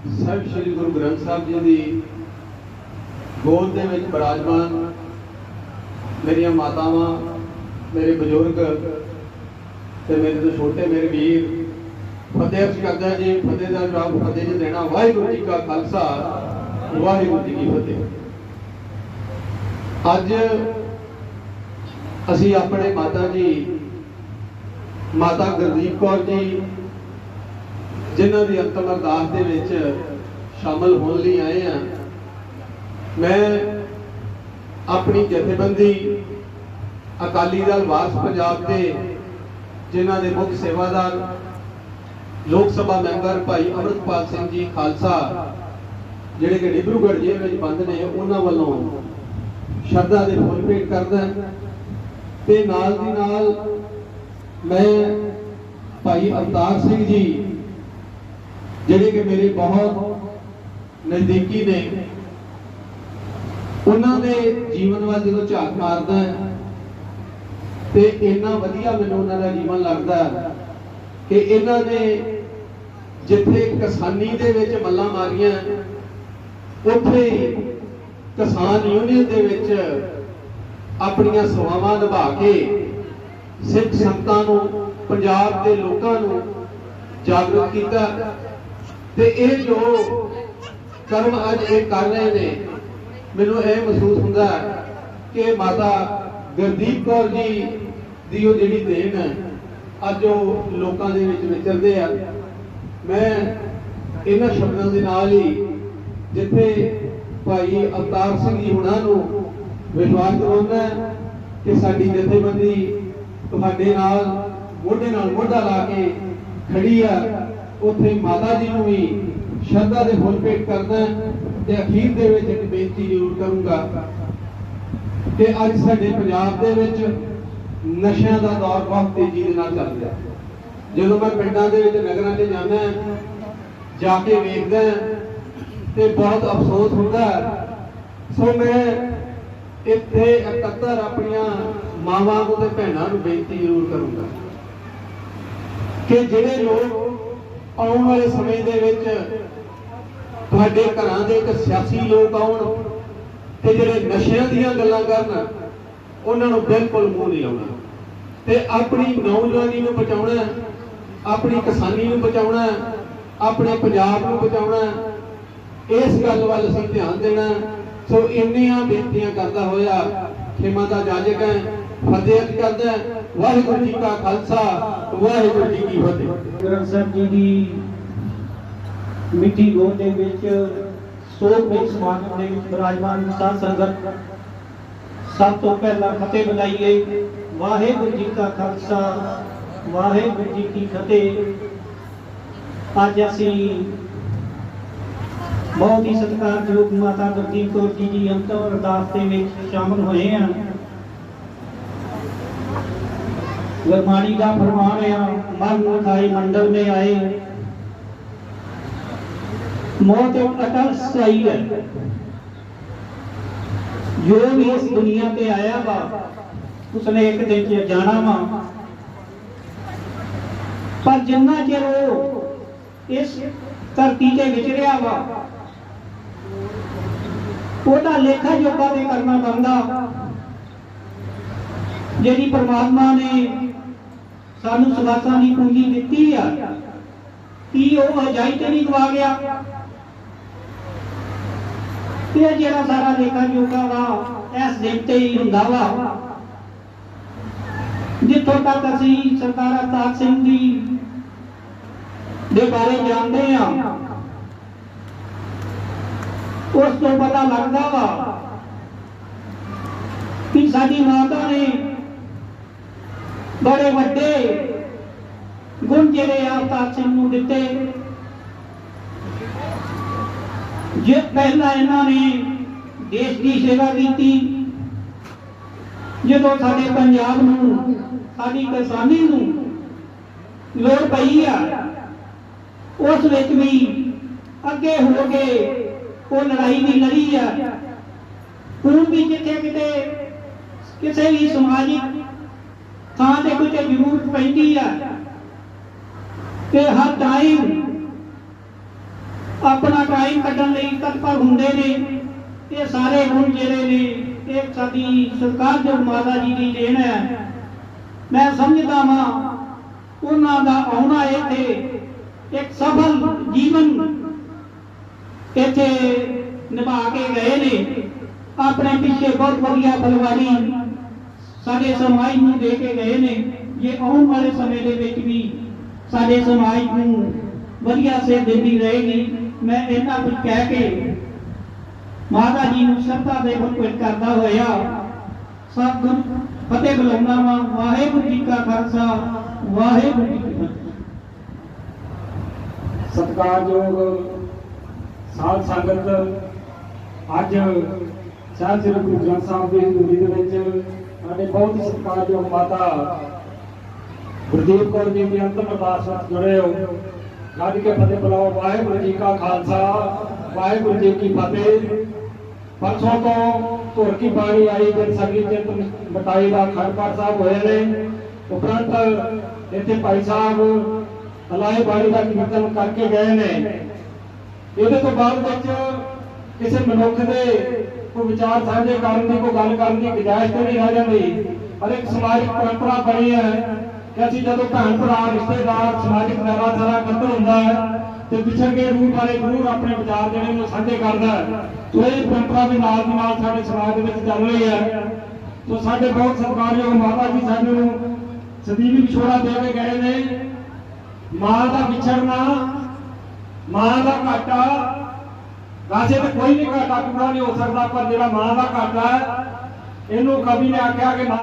ਸਾਹਿਬ ਸ੍ਰੀ ਗੁਰੂ ਗ੍ਰੰਥ ਸਾਹਿਬ ਜੀ ਦੀ ਗੋਦ ਦੇ ਵਿੱਚ ਬਿਰਾਜਮਾਨ ਮੇਰੀਆਂ ਮਾਤਾਵਾਂ, ਮੇਰੇ ਬਜ਼ੁਰਗ ਤੇ ਮੇਰੇ ਤੋਂ ਛੋਟੇ ਮੇਰੇ ਵੀਰ, ਫਤਿਹ ਅਰਜ਼ ਕਰਦਾ ਜੀ, ਫਤਿਹ ਦਾ ਜਵਾਬ ਫਤਿਹ ਜੀ ਦੇਣਾ। ਵਾਹਿਗੁਰੂ ਜੀ ਕਾ ਖਾਲਸਾ, ਵਾਹਿਗੁਰੂ ਜੀ ਕੀ ਫਤਿਹ। ਅੱਜ ਅਸੀਂ ਆਪਣੇ ਮਾਤਾ ਜੀ, ਮਾਤਾ ਗੁਰਦੀਪ ਕੌਰ ਜੀ ਜਿਨ੍ਹਾਂ ਦੀ ਅੰਤਮ ਅਰਦਾਸ ਦੇ ਵਿੱਚ ਸ਼ਾਮਲ ਹੋਣ ਲਈ ਆਏ ਆ ਮੈਂ ਆਪਣੀ ਜਥੇਬੰਦੀ ਅਕਾਲੀ ਦਲ ਵਾਰਸ ਪੰਜਾਬ ਦੇ ਜਿਨ੍ਹਾਂ ਦੇ ਮੁੱਖ ਸੇਵਾਦਾਰ, ਲੋਕ ਸਭਾ ਮੈਂਬਰ ਭਾਈ ਅਮਰਤਪਾਲ ਸਿੰਘ ਜੀ ਖਾਲਸਾ, ਜਿਹੜੇ ਕਿ ਡਿਬਰੂਗੜ੍ਹ ਜੇਲ੍ਹ ਵਿੱਚ ਬੰਦ ਨੇ, ਉਹਨਾਂ ਵੱਲੋਂ ਸ਼ਰਧਾ ਦੇ ਫੁੱਲ ਭੇਟ ਕਰਦਾ ਤੇ ਨਾਲ ਦੀ ਨਾਲ ਮੈਂ ਭਾਈ ਅਵਤਾਰ ਸਿੰਘ ਜੀ ਜਿਹੜੇ ਕਿ ਮੇਰੇ ਬਹੁਤ ਨਜ਼ਦੀਕੀ ਨੇ, ਉਹਨਾਂ ਦੇ ਜੀਵਨ ਵੱਲ ਜਦੋਂ ਝਾਕ ਮਾਰਦਾ ਤੇ ਇੰਨਾ ਵਧੀਆ ਮੈਨੂੰ ਉਹਨਾਂ ਦਾ ਜੀਵਨ ਲੱਗਦਾ ਕਿ ਇਹਨਾਂ ਨੇ ਜਿੱਥੇ ਕਿਸਾਨੀ ਦੇ ਵਿੱਚ ਮੱਲਾਂ ਮਾਰੀਆਂ, ਉੱਥੇ ਕਿਸਾਨ ਯੂਨੀਅਨ ਦੇ ਵਿੱਚ ਆਪਣੀਆਂ ਸੇਵਾਵਾਂ ਨਿਭਾ ਕੇ ਸਿੱਖ ਸੰਗਤਾਂ ਨੂੰ, ਪੰਜਾਬ ਦੇ ਲੋਕਾਂ ਨੂੰ ਜਾਗਰੂਕ ਕੀਤਾ। ਤੇ ਇਹ ਜੋ ਕਰਮ ਅੱਜ ਇਹ ਕਰ ਰਹੇ ਨੇ, ਮੈਨੂੰ ਇਹ ਮਹਿਸੂਸ ਹੁੰਦਾ ਕਿ ਮਾਤਾ ਗੁਰਦੀਪ ਕੌਰ ਜੀ ਦੀ ਉਹ ਜਿਹੜੀ ਦੇਣ ਹੈ, ਅੱਜ ਉਹ ਲੋਕਾਂ ਦੇ ਵਿੱਚ ਵਿਚਰਦੇ ਆ। ਮੈਂ ਇਹਨਾਂ ਸ਼ਬਦਾਂ ਦੇ ਨਾਲ ਹੀ ਜਿੱਥੇ ਭਾਈ ਅਵਤਾਰ ਸਿੰਘ ਜੀ ਹੁਣਾਂ ਨੂੰ ਵਿਸ਼ਵਾਸ ਦਿਵਾਉਂਦਾ ਕਿ ਸਾਡੀ ਜਥੇਬੰਦੀ ਤੁਹਾਡੇ ਨਾਲ, ਮੋਢੇ ਨਾਲ ਮੋਢਾ ਲਾ ਕੇ ਖੜੀ ਆ। ਉੱਥੇ ਮਾਤਾ ਜੀ ਨੂੰ ਵੀ ਸ਼ਰਧਾ ਦੇ ਫੁੱਲ ਭੇਟ ਕਰਦਾ ਤੇ ਅਖੀਰ ਦੇ ਵਿੱਚ ਇੱਕ ਬੇਨਤੀ ਜ਼ਰੂਰ ਕਰੂੰਗਾ ਕਿ ਅੱਜ ਸਾਡੇ ਪੰਜਾਬ ਦੇ ਵਿੱਚ ਨਸ਼ਿਆਂ ਦਾ ਦੌਰ ਬਹੁਤ ਤੇਜ਼ੀ ਦੇ ਨਾਲ ਚੱਲ ਰਿਹਾ। ਜਦੋਂ ਮੈਂ ਪਿੰਡਾਂ ਦੇ ਵਿੱਚ ਨਗਰਾਂ 'ਚ ਜਾਂਦਾ ਜਾ ਕੇ ਵੇਖਦਾ ਤੇ ਬਹੁਤ ਅਫਸੋਸ ਹੁੰਦਾ ਸੋ ਮੈਂ ਇੱਥੇ ਇਕੱਤਰ ਆਪਣੀਆਂ ਮਾਵਾਂ ਨੂੰ ਤੇ ਭੈਣਾਂ ਨੂੰ ਬੇਨਤੀ ਜ਼ਰੂਰ ਕਰੂੰਗਾ ਕਿ ਜਿਹੜੇ ਲੋਕ ਆਉਣ ਵਾਲੇ ਸਮੇਂ ਦੇ ਵਿੱਚ ਤੁਹਾਡੇ ਘਰਾਂ ਦੇ ਇੱਕ ਸਿਆਸੀ ਲੋਕ ਆਉਣ ਤੇ ਜਿਹੜੇ ਨਸ਼ਿਆਂ ਦੀਆਂ ਗੱਲਾਂ ਕਰਨ, ਉਹਨਾਂ ਨੂੰ ਬਿਲਕੁਲ ਮੂੰਹ ਨਹੀਂ ਲਾਉਣਾ ਤੇ ਆਪਣੀ ਨੌਜਵਾਨੀ ਨੂੰ ਬਚਾਉਣਾ, ਆਪਣੀ ਕਿਸਾਨੀ ਨੂੰ ਬਚਾਉਣਾ, ਆਪਣੇ ਪੰਜਾਬ ਨੂੰ ਬਚਾਉਣਾ, ਇਸ ਗੱਲ ਵੱਲ ਅਸੀਂ ਧਿਆਨ ਦੇਣਾ। ਸੋ ਇੰਨੀਆਂ ਬੇਨਤੀਆਂ ਕਰਦਾ ਹੋਇਆ ਖਿਮਾ ਦਾ ਜਾਜਕ ਹੈ ਫਤਿਹ ਕਰਦਾ ਵਾਹਿਗੁਰੂ ਜੀ ਕਾ ਖਾਲਸਾ, ਵਾਹਿਗੁਰੂ ਜੀ ਕੀ ਫਤਿਹ। ਗ੍ਰੰਥ ਸਾਹਿਬ ਜੀ ਦੀ ਮਿੱਠੀ ਗੋਦ ਦੇ ਵਿੱਚ ਸੋਗ ਵਿੱਚ ਸਮਾਗਮ ਦੇ ਵਿੱਚ ਬਿਰਾਜਮਾਨ ਸਾਧ ਸੰਗਤ ਸਭ ਤੋਂ ਪਹਿਲਾਂ ਫਤਿਹ ਬੁਲਾਈਏ ਵਾਹਿਗੁਰੂ ਜੀ ਕਾ ਖਾਲਸਾ, ਵਾਹਿਗੁਰੂ ਜੀ ਕੀ ਫਤਿਹ। ਅੱਜ ਅਸੀਂ ਬਹੁਤ ਹੀ ਸਤਿਕਾਰਯੋਗ ਮਾਤਾ ਗੁਰਦੀਪ ਕੌਰ ਜੀ ਦੀ ਅੰਤਮ ਅਰਦਾਸ ਦੇ ਵਿੱਚ ਸ਼ਾਮਲ ਹੋਏ ਹਾਂ। ਗੁਰਬਾਣੀ ਦਾ ਫਰਮਾਨ ਆ ਮਨ ਮੁਖਾਈ ਮੰਡਲ ਮੇ ਆਏ मौत एक अटल सही है जो भी इस दुनिया पे आया वा उसने एक दिन च जाना वा पर जिन्ना चिर वो इस धरती ते विचरिया वा ਉਹਦਾ ਲੇਖਾ ਜੋਖਾ ਤੇ ਕਰਨਾ ਬੰਦਾ ਜਿਹੜੀ ਪ੍ਰਮਾਤਮਾ ਨੇ ਸਾਨੂੰ ਸਵਾਸਾਂ ਦੀ ਪੂੰਜੀ ਦਿੱਤੀ ਆ। ਕੀ ਉਹ ਅਜਾਈ ਤੇ ਨਹੀਂ ਗਵਾ ਗਿਆ? ਇਹ ਜਿਹੜਾ ਸਾਰਾ ਲੇਖਾ ਜੋਖਾ ਵਾ, ਇਸ ਦਿਨ ਤੇ ਹੀ ਹੁੰਦਾ ਵਾ। ਜਿੱਥੋਂ ਤੱਕ ਅਸੀਂ ਸਰਦਾਰ ਅਵਤਾਰ ਸਿੰਘ ਦੀ ਦੇ ਬਾਰੇ ਜਾਣਦੇ ਆ, ਉਸ ਤੋਂ ਪਤਾ ਲੱਗਦਾ ਵਾ ਕਿ ਸਾਡੀ ਮਾਤਾ ਨੇ ਬੜੇ ਵੱਡੇ ਗੁਣ ਜਿਹੜੇ ਆ ਸਿੰਘ ਨੂੰ ਦਿੱਤੇ। ਜੇ ਪਹਿਲਾਂ ਇਹਨਾਂ ਨੇ ਦੇਸ਼ ਦੀ ਸੇਵਾ ਕੀਤੀ, ਜਦੋਂ ਸਾਡੇ ਪੰਜਾਬ ਨੂੰ, ਸਾਡੀ ਕਿਸਾਨੀ ਨੂੰ ਲੋੜ ਪਈ ਆ, ਉਸ ਵਿੱਚ ਵੀ ਅੱਗੇ ਹੋ ਕੇ ਉਹ ਲੜਾਈ ਵੀ ਲੜੀ ਆ। ਹੁਣ ਵੀ ਜਿੱਥੇ ਕਿਤੇ ਕਿਸੇ ਵੀ ਸਮਾਜਿਕ ਥਾਂ ਤੇ ਜ਼ਰੂਰਤ ਪੈਂਦੀ ਆ। ਕਿ ਹਰ ਟਾਈਮ ਆਪਣਾ ਟਾਈਮ ਕੱਢਣ ਲਈ ਤਤਪਰ ਹੁੰਦੇ ਨੇ। ਇਹ ਸਾਰੇ ਗੁਣ ਜਿਹੜੇ ਨੇ, ਇਹ ਸਾਡੀ ਸਰਕਾਰ ਜੋ ਮਾਤਾ ਜੀ ਦੀ ਦੇਣ ਹੈ, ਮੈਂ ਸਮਝਦਾ ਹਾਂ ਉਹਨਾਂ ਦਾ ਆਉਣਾ ਇੱਥੇ ਇੱਕ ਸਫਲ ਜੀਵਨ ਇੱਥੇ ਨਿਭਾ ਕੇ ਗਏ ਨੇ। ਆਪਣੇ ਪਿੱਛੇ ਬਹੁਤ ਵਧੀਆ ਬਲਵਾਨੀ ਸਾਡੇ ਸਮਾਜ ਨੂੰ ਦੇ ਕੇ ਗਏ ਨੇ, ਜੇ ਆਉਣ ਵਾਲੇ ਸਮੇਂ ਦੇ ਵਿੱਚ ਵੀ ਸਾਡੇ ਸਮਾਜ ਨੂੰ ਵਧੀਆ ਸੇਧ ਦਿੰਦੀ ਰਹੇਗੀ, ਮੈਂ ਇਹਨਾਂ ਕੁਝ ਕਹਿ ਕੇ ਮਾਤਾ ਜੀ ਨੂੰ ਸ਼ਰਧਾ ਦੇ ਫੁੱਟ ਕਰਦਾ ਹੋਇਆ। ਸਭ ਨੂੰ ਫਤਿਹ ਬੁਲਾਉਂਦਾ ਵਾਂ, ਵਾਹਿਗੁਰੂ ਜੀ ਕਾ ਖਾਲਸਾ, ਵਾਹਿਗੁਰੂ ਜੀ ਕੀ ਫਤਿਹ। ਸਤਿਕਾਰਯੋਗ ਸਾਧ ਸੰਗਤ, ਅੱਜ ਸਾਹਿਬ ਸ੍ਰੀ ਗੁਰੂ ਗ੍ਰੰਥ ਸਾਹਿਬ ਦੀ ਹਜ਼ੂਰੀ ਦੇ ਵਿੱਚ ਸਾਡੇ ਬਹੁਤ ਹੀ ਸਤਿਕਾਰਯੋਗ ਮਾਤਾ ਗੁਰਦੀਪ ਕੌਰ ਜੀ ਦੀ ਅੰਤਮ ਅਰਦਾਸ ਵਿੱਚ ਜੁੜੇ ਹੋ। ਗੱਜ ਕੇ ਫਤਿਹ ਬੁਲਾਓ। ਵਾਹਿਗੁਰੂ ਜੀ ਕਾ ਖਾਲਸਾ, ਵਾਹਿਗੁਰੂ ਜੀ ਕੀ ਫਤਿਹ। ਪਰਸੋਂ ਤੋਂ ਧੁਰ ਕੀ ਬਾਣੀ ਆਈ ਜਦ ਸਗੀ ਚਿੰਤ ਮਟਾਈ ਦਾ ਖੰਡ ਸਾਹਿਬ ਹੋਏ ਨੇ। ਉਪਰੰਤ ਇੱਥੇ ਭਾਈ ਸਾਹਿਬ ਅਲਾਏ ਬਾਣੀ ਦਾ ਕੀਰਤਨ ਕਰਕੇ ਗਏ ਨੇ। ਇਹਦੇ ਤੋਂ ਬਾਅਦ ਵਿੱਚ ਕਿਸੇ ਮਨੁੱਖ ਦੇ ਕੋਈ ਵਿਚਾਰ ਸਾਂਝੇ ਕਰਨ ਦੀ ਕੋਈ ਗੱਲ ਕਰਨ ਦੀ ਗੁਜਾਇਸ਼ ਤੇ ਨਹੀਂ ਰਹਿ ਜਾਂਦੀ ਪਰ ਇੱਕ ਸਮਾਜਿਕ ਪਰੰਪਰਾ ਬਣੀ ਹੈ ਕਿ ਅਸੀਂ ਜਦੋਂ ਭੈਣ ਭਰਾ, ਰਿਸ਼ਤੇਦਾਰ, ਸਮਾਜਿਕ ਮੇਲਾ ਸਾਰਾ ਇਕੱਤਰ ਹੁੰਦਾ ਹੈ ਤੇ ਵਿਛੜ ਗਏ ਰੂਹ ਬਾਰੇ ਜ਼ਰੂਰ ਆਪਣੇ ਵਿਚਾਰ ਜਿਹੜੇ ਨੇ ਸਾਂਝੇ ਕਰਦਾ ਹੈ। ਇਹ ਪਰੰਪਰਾ ਦੇ ਨਾਲ ਦੀ ਨਾਲ ਸਾਡੇ ਸਮਾਜ ਦੇ ਵਿੱਚ ਚੱਲ ਰਹੀ ਹੈ। ਸੋ ਸਾਡੇ ਬਹੁਤ ਸਤਿਕਾਰਯੋਗ ਮਾਤਾ ਜੀ ਸਾਨੂੰ ਸਦੀਵੀ ਵਿਛੋੜਾ ਦੇ ਕੇ ਗਏ ਨੇ। ਮਾਂ ਦਾ ਵਿਛੜਨਾ, ਮਾਂ ਦਾ ਘਾਟਾ ਵੈਸੇ ਤਾਂ ਕੋਈ ਨਹੀਂ ਘਾਟਾ ਪੂਰਾ ਨਹੀਂ ਹੋ ਸਕਦਾ, ਪਰ ਜਿਹੜਾ ਮਾਂ ਦਾ ਘਾਟਾ ਹੈ, ਇਹਨੂੰ ਕਵੀ ਨੇ ਆਖਿਆ ਕਿ ਮਾਂ